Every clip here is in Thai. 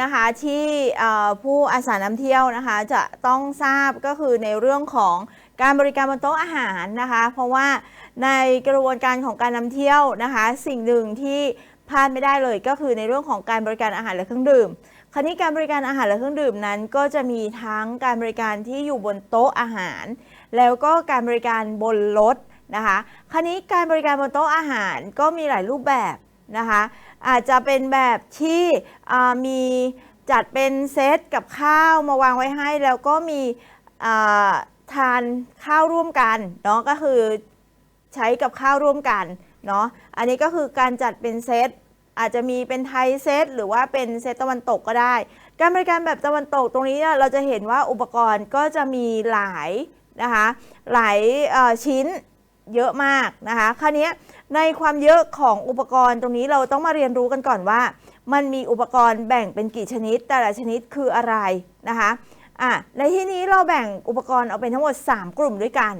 นะคะที่ผู้อาสานำเที่ยวนะคะจะต้องทราบก็คือในเรื่องของการบริการบนโต๊ะอาหารนะคะ เพราะว่าในกระบวนการของการนำเที่ยวนะคะ สิ่งหนึ่งที่พลาดไม่ได้เลยก็คือในเรื่องของการบริการอาหารและเครื่องดื่มคราวนี้การบริการอาหารและเครื่องดื่มนั้น ก็จะมีทั้งการบริการที่อยู่บนโต๊ะอาหาร แล้วก็การบริการบนรถนะคะ คราวนี้การบริการบนโต๊ะอาหารก็มีหลายรูปแบบ นะคะอาจจะเป็นแบบที่มีจัดเป็นเซตกับข้าวมาวางไว้ให้ แล้วก็มีทานข้าวร่วมกันเนาะก็คือใช้กับข้าวร่วมกันเนาะอันนี้ก็คือการจัดเป็นเซตอาจจะมีเป็นไทยเซตหรือว่าเป็นเซตตะวันตกก็ได้ การบริการแบบตะวันตกตรงนี้เนี่ยเราจะเห็นว่าอุปกรณ์ก็จะมีหลายนะคะหลายชิ้น เยอะมากนะคะคราวนี้ในความเยอะของอุปกรณ์ตรงนี้เราต้องมาเรียนรู้กันก่อนว่า มันมีอุปกรณ์แบ่งเป็นกี่ชนิด แต่ละชนิดคืออะไรนะคะอะในที่นี้เราแบ่งอุปกรณ์ออกเป็นทั้งหมด 3 กลุ่มด้วยกัน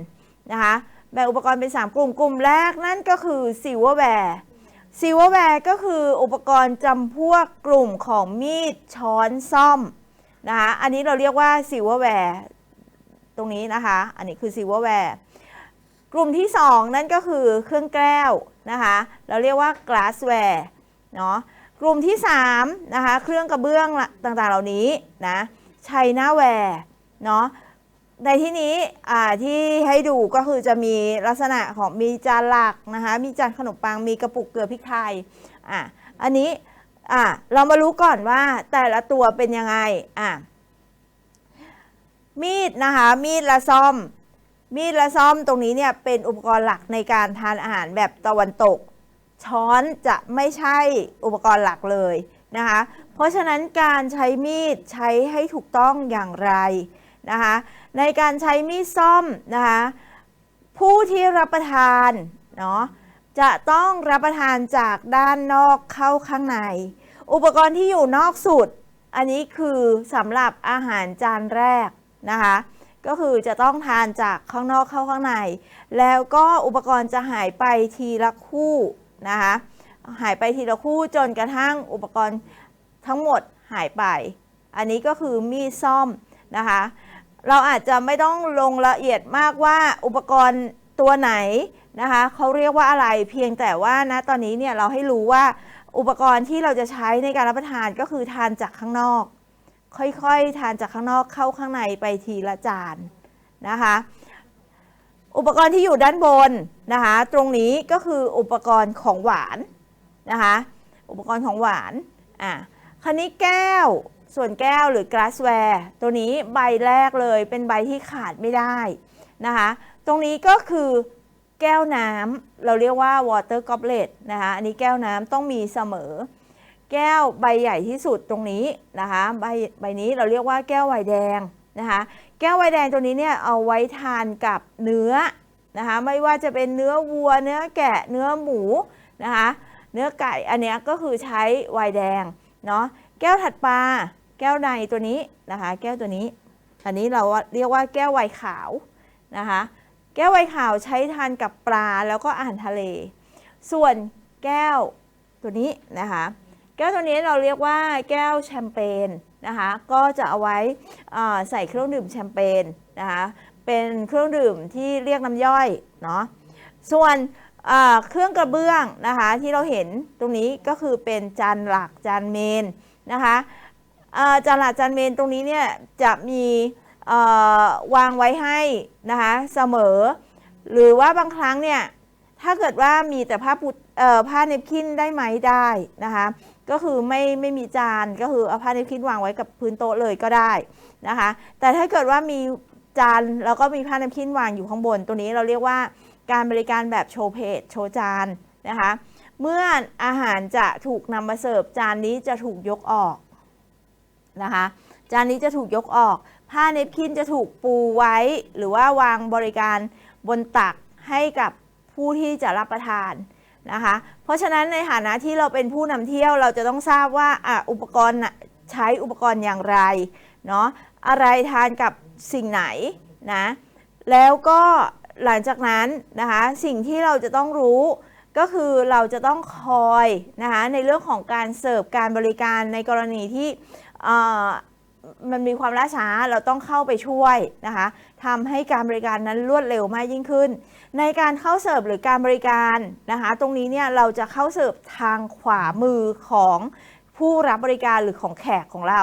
นะคะแบ่งอุปกรณ์เป็น 3 กลุ่ม กลุ่มแรกนั่นก็คือซิลเวอร์แวร์ซิลเวอร์แวร์ก็คืออุปกรณ์จำพวกกลุ่มของมีดช้อนซ่อมนะคะอันนี้เราเรียกว่าซิลเวอร์แวร์ตรงนี้นะคะ อันนี้คือซิลเวอร์แวร์ กลุ่มที่ 2 นั่นก็คือเครื่องแก้วนะคะ เราเรียกว่า glassware เนาะกลุ่มที่3นะคะเครื่องกระเบื้องต่างๆเหล่านี้นะ chinaware เนาะในที่นี้ที่ให้ดูก็คือจะมีลักษณะของมีจานหลักนะคะมีจานขนมปังมีกระปุกเกลือพริกไทยอะอันนี้อะเรามารู้ก่อนว่าแต่ละตัวเป็นยังไงอะมีดนะคะมีดและซ่อม มีดและซ่อมตรงนี้เนี่ยเป็นอุปกรณ์หลักในการทานอาหารแบบตะวันตก ช้อนจะไม่ใช่อุปกรณ์หลักเลยนะคะ เพราะฉะนั้นการใช้มีดใช้ให้ถูกต้องอย่างไรนะคะ ในการใช้มีดซ่อมนะคะผู้ที่รับประทานเนาะจะต้องรับประทานจากด้านนอกเข้าข้างใน อุปกรณ์ที่อยู่นอกสุด อันนี้คือสำหรับอาหารจานแรกนะคะ ก็คือจะต้องทานจากข้างนอกเข้าข้างใน แล้วก็อุปกรณ์จะหายไปทีละคู่นะคะหายไปทีละคู่จนกระทั่งอุปกรณ์ทั้งหมดหายไป อันนี้ก็คือมีดซ่อมนะคะ เราอาจจะไม่ต้องลงละเอียดมากว่าอุปกรณ์ตัวไหนนะคะเขาเรียกว่าอะไรเพียงแต่ว่านะตอนนี้เนี่ยเราให้รู้ว่าอุปกรณ์ที่เราจะใช้ในการรับประทานก็คือทานจากข้างนอก ค่อยๆ ทานจากข้างนอกเข้าข้างในไปทีละจานนะคะ อุปกรณ์ที่อยู่ด้านบนนะคะ ตรงนี้ก็คืออุปกรณ์ของหวานนะคะ อุปกรณ์ของหวานอะคันนี้แก้วส่วนแก้วหรือ glassware ตัวนี้ใบแรกเลยเป็นใบที่ขาดไม่ได้นะคะ ตรงนี้ก็คือแก้วน้ำเราเรียกว่า water goblet นะคะ อันนี้แก้วน้ำต้องมีเสมอ แก้วใบใหญ่ที่สุดตรงนี้นะคะใบใบนี้เราเรียกว่าแก้วไวน์แดงนะคะแก้วไวน์แดงตัวนี้เนี่ยเอาไว้ทานกับเนื้อนะคะไม่ว่าจะเป็นเนื้อวัว เนื้อแกะเนื้อหมูนะคะเนื้อไก่อันนี้ก็คือใช้ไวน์แดงเนาะแก้วถัดปาแก้วในตัวนี้นะคะแก้วตัวนี้ อันนี้เราเรียกว่าแก้วไวน์ขาวนะคะแก้วไวน์ขาวใช้ทานกับปลาแล้วก็อาหารทะเล ส่วนแก้วตัวนี้นะคะ แก้วตัวนี้เราเรียกว่าแก้วแชมเปญนะคะก็จะเอาไว้ใส่เครื่องดื่มแชมเปญนะคะเป็นเครื่องดื่มที่เรียกน้ำย่อยเนาะส่วนเครื่องกระเบื้องนะคะที่เราเห็นตรงนี้ก็คือเป็นจานหลักจานเมนนะคะจานหลักจานเมนตรงนี้เนี่ยจะมีวางไว้ให้นะคะเสมอ หรือว่าบางครั้งเนี่ยถ้าเกิดว่ามีแต่ผ้าปูผ้าเนปคินได้ไหมได้นะคะ ก็คือไม่ไม่มีจานก็คือเอาผ้าเนปคินวางไว้กับพื้นโต๊ะเลยก็ได้นะคะ แต่ถ้าเกิดว่ามีจานแล้วก็มีผ้าเนปคินวางอยู่ข้างบน ตัวนี้เราเรียกว่าการบริการแบบโชว์เพจโชว์จานนะคะ เมื่ออาหารจะถูกนำมาเสิร์ฟจานนี้จะถูกยกออกนะคะ จานนี้จะถูกยกออก ผ้าเนปคินจะถูกปูไว้ หรือว่าวางบริการบนตักให้กับผู้ที่จะรับประทาน นะคะ เพราะฉะนั้นในฐานะที่เราเป็นผู้นำเที่ยวเราจะต้องทราบว่าออุปกรณ์ใช้อุปกรณ์อย่างไรเนาะอะไรทานกับสิ่งไหนนะแล้วก็หลังจากนั้นนะคะสิ่งที่เราจะต้องรู้ก็คือเราจะต้องคอยนะคะในเรื่องของการเสิร์ฟการบริการในกรณีที่ มันมีความล่าช้าเราต้องเข้าไปช่วยนะคะทำให้การบริการนั้นรวดเร็วมากยิ่งขึ้น ในการเข้าเสิร์ฟหรือการบริการนะคะตรงนี้เนี่ยเราจะเข้าเสิร์ฟทางขวามือของผู้รับบริการหรือของแขกของเรา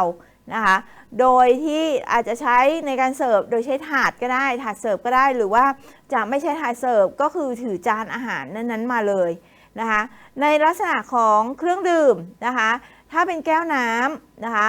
นะคะโดยที่อาจจะใช้ในการเสิร์ฟโดยใช้ถาดก็ได้ถาดเสิร์ฟก็ได้หรือว่าจะไม่ใช่ถาดเสิร์ฟก็คือถือจานอาหารนั้นๆมาเลยนะคะในลักษณะของเครื่องดื่มนะคะถ้าเป็นแก้วน้ำนะคะ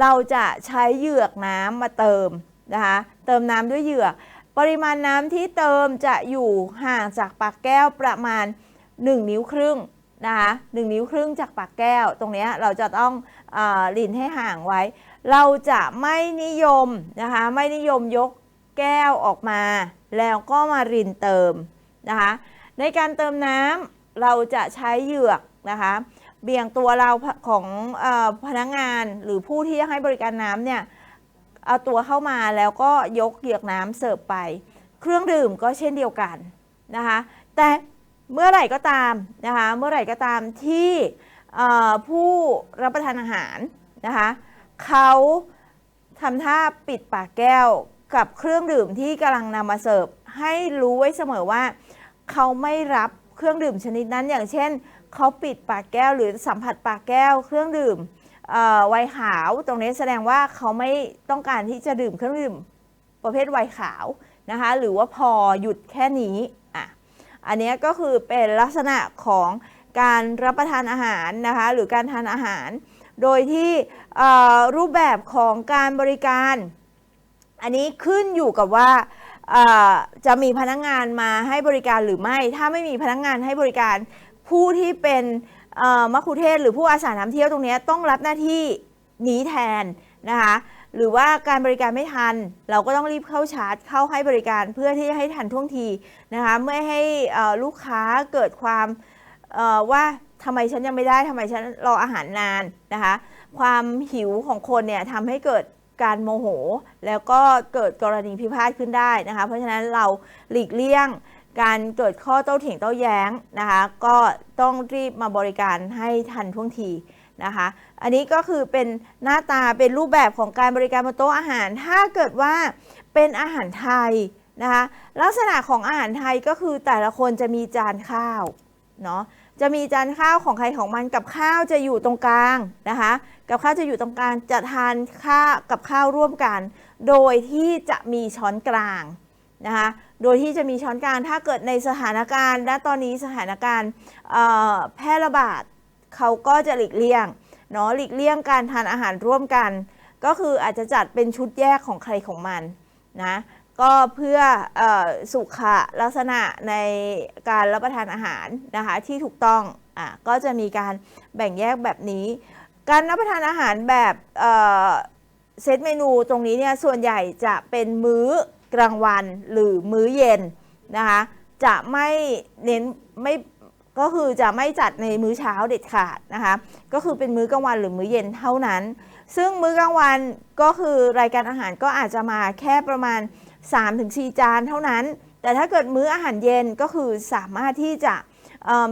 เราจะใช้เหยือกน้ำมาเติมนะคะเติมน้ำด้วยเหยือก ปริมาณน้ำที่เติมจะอยู่ห่างจากปากแก้วประมาณ 1 นิ้วครึ่งนะคะหนิ้วครึ่งจากปากแก้ว ตรงนี้เราจะต้องอลินให้ห่างไว้ เราจะไม่นิยมนะคะไม่นิยมยกแก้วออกมา แล้วก็มารินเติมนะคะในการเติมน้ำเราจะใช้เหยือกนะคะ เบี่ยงตัวเราของอพนักงานหรือผู้ที่ให้บริการน้ำเนี่ยเอาตัวเข้ามาแล้วก็ยกเหยือกน้ำเสิร์ฟไป เครื่องดื่มก็เช่นเดียวกันนะคะแต่เมื่อไหร่ก็ตามนะคะเมื่อไหร่ก็ตามที่ผู้รับประทานอาหารนะคะเขาทำท่าปิดปากแก้วกับเครื่องดื่มที่กำลังนำมาเสิร์ฟให้รู้ไว้เสมอว่า เขาไม่รับ เครื่องดื่มชนิดนั้น อย่างเช่นเขาปิดปากแก้วหรือสัมผัสปากแก้ว เครื่องดื่มไวน์ขาว ตรงนี้แสดงว่าเขาไม่ต้องการที่จะดื่มเครื่องดื่มประเภทไวน์ขาวนะคะหรือว่าพอหยุดแค่นี้อะอันนี้ก็คือเป็นลักษณะของการรับประทานอาหารนะคะหรือการทานอาหาร โดยที่รูปแบบของการบริการ อันนี้ขึ้นอยู่กับว่า จะมีพนักงานมาให้บริการหรือไม่ ถ้าไม่มีพนักงานให้บริการ ผู้ที่เป็นมัคคุเทศ หรือผู้อาสาน้ำเที่ยวตรงนี้ต้องรับหน้าที่นี้แทนนะคะหรือว่าการบริการไม่ทัน เราก็ต้องรีบเข้าชาร์จเข้าให้บริการเพื่อที่จะให้ทันท่วงทีนะคะไม่ให้ลูกค้าเกิดความว่าทำไมฉันยังไม่ได้ทำไมฉันรออาหารนานนะคะความหิวของคนเนี่ยทำให้เกิด การโมโห แล้วก็เกิดกรณีพิพาทขึ้นได้นะคะ เพราะฉะนั้นเราหลีกเลี่ยงการเกิดข้อโต้เถียงโต้แย้งนะคะ ก็ต้องรีบมาบริการให้ทันท่วงทีนะคะ อันนี้ก็คือเป็นหน้าตาเป็นรูปแบบของการบริการบนโต๊ะอาหาร ถ้าเกิดว่าเป็นอาหารไทยนะคะ ลักษณะของอาหารไทยก็คือแต่ละคนจะมีจานข้าวเนาะ จะมีจานข้าวของใครของมันกับข้าวจะอยู่ตรงกลางนะคะ กับข้าวจะอยู่ตรงกลางจะทานข้าวกับข้าวร่วมกัน โดยที่จะมีช้อนกลางนะคะ โดยที่จะมีช้อนกลางถ้าเกิดในสถานการณ์ และตอนนี้สถานการณ์แพร่ระบาดเขาก็จะหลีกเลี่ยงเนาะหลีกเลี่ยงการทานอาหารร่วมกัน ก็คืออาจจะจัดเป็นชุดแยกของใครของมันนะ ก็เพื่ออสุขลักษณะในการรับประทานอาหารนะคะที่ถูกต้องอะก็จะมีการแบ่งแยกแบบนี้ การรับประทานอาหารแบบเซตเมนูตรงนี้เนี่ยส่วนใหญ่จะเป็นมื้อกลางวันหรือมื้อเย็นนะคะจะไม่เน้นไม่ก็คือจะไม่จัดในมื้อเช้าเด็ดขาดนะคะก็คือเป็นมื้อกลางวันหรือมื้อเย็นเท่านั้น ซึ่งมื้อกลางวันก็คือรายการอาหารก็อาจจะมาแค่ประมาณ 3-4 จานเท่านั้น แต่ถ้าเกิดมื้ออาหารเย็นก็คือสามารถที่จะ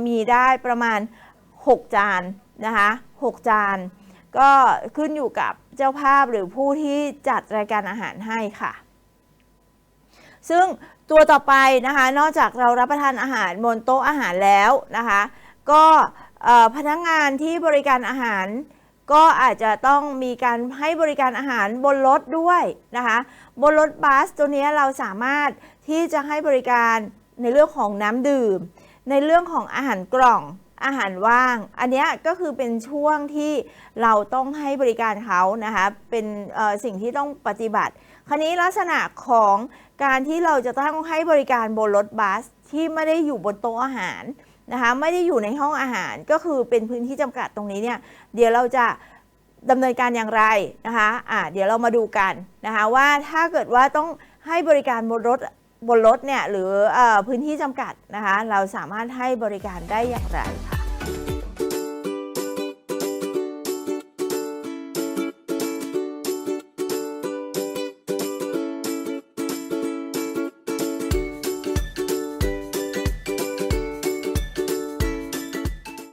มีได้ประมาณ 6 จานนะคะ6จาน ก็ขึ้นอยู่กับเจ้าภาพหรือผู้ที่จัดรายการอาหารให้ค่ะ ซึ่งตัวต่อไปนะคะ นอกจากเรารับประทานอาหารบนโต๊ะอาหารแล้วนะคะ ก็พนักงานที่บริการอาหาร ก็อาจจะต้องมีการให้บริการอาหารบนรถด้วยนะคะ บนรถบัสตัวนี้เราสามารถที่จะให้บริการในเรื่องของน้ำดื่ม ในเรื่องของอาหารกล่องอาหารว่าง อันนี้ก็คือเป็นช่วงที่เราต้องให้บริการเขานะคะ เป็นสิ่งที่ต้องปฏิบัติ คราวนี้ลักษณะของการที่เราจะต้องให้บริการบนรถบัสที่ไม่ได้อยู่บนโต๊ะอาหาร นะคะไม่ได้อยู่ในห้องอาหารก็คือเป็นพื้นที่จำกัดตรงนี้เนี่ยเดี๋ยวเราจะดำเนินการอย่างไรนะคะอ่าเดี๋ยวเรามาดูกันนะคะว่าถ้าเกิดว่าต้องให้บริการบนรถบนรถเนี่ยหรืออพื้นที่จำกัดนะคะเราสามารถให้บริการได้อย่างไรค่ะ